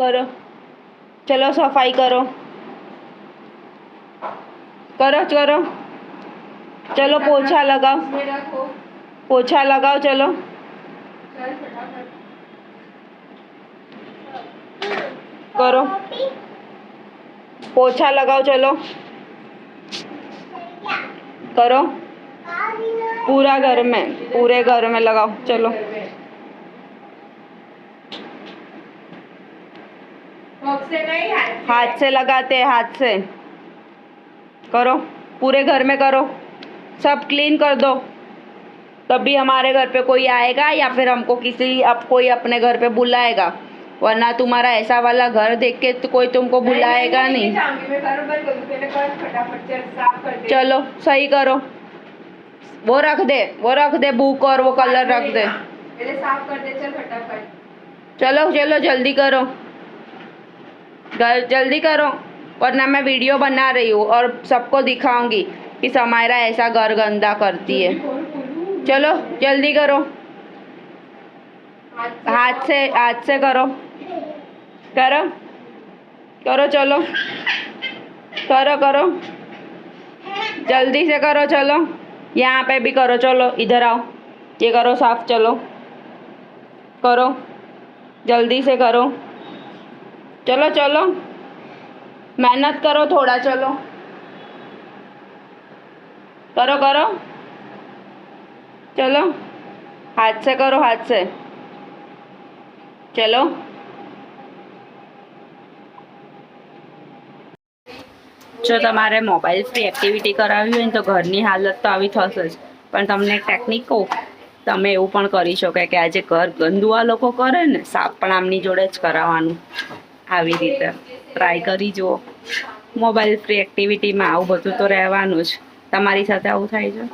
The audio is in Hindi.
करो। चलो, सफ़ाई करो। करो करो। चलो, पोछा लगाओ। पोछा लगाओ, चलो। करो। पोछा लगाओ, चलो। करो। पूरा घर में, पूरे घर में लगाओ, चलो। पग से नहीं हाथ से। हाथ से लगाते हैं हाथ से। करो पूरे घर में करो। सब क्लीन कर दो। तभी हमारे घर पे कोई आएगा या फिर हमको किसी अब कोई अपने घर पे बुलाएगा। वरना तुम्हारा ऐसा वाला घर देख के तो कोई तुमको बुलाएगा नहीं, नहीं। फटाफट चल सही करो। वो रख दे वो रख दे बुक और वो कलर रख दे। साफ़ कर दे चल फटाफट। चलो चलो जल्दी करो। जल्दी करो वरना मैं वीडियो बना रही हूँ और सबको दिखाऊँगी कि समायरा ऐसा घर गंदा करती है। चलो जल्दी करो। हाथ से हाथ से करो। करो। करो चलो। करो करो। जल्दी से करो चलो। यहाँ पे भी करो चलो। इधर आओ। ये करो साफ़ चलो। करो। जल्दी से करो। ચલો ચલો. મહેનત કરો થોડા, ચલો. કરો કરો. ચલો. હાથસે કરો, હાથસે. ચલો. જો તમારે મોબાઈલ ફ્રી એક્ટિવિટી કરાવી હોય ને તો ઘરની હાલત તો આવી થશે જ. પણ તમને ટેકનિક કહું, તમે એવું પણ કરી શકો કે આજે ઘર, ગંદુ આ લોકો કરે ને, સાપ પણ આમની જોડે જ કરાવવાનું. આવી રીતે ટ્રાય કરી જુઓ. મોબાઈલ ફ્રી એક્ટિવિટીમાં આવું બધું તો રહેવાનું જ. તમારી સાથે આવું થાય છે?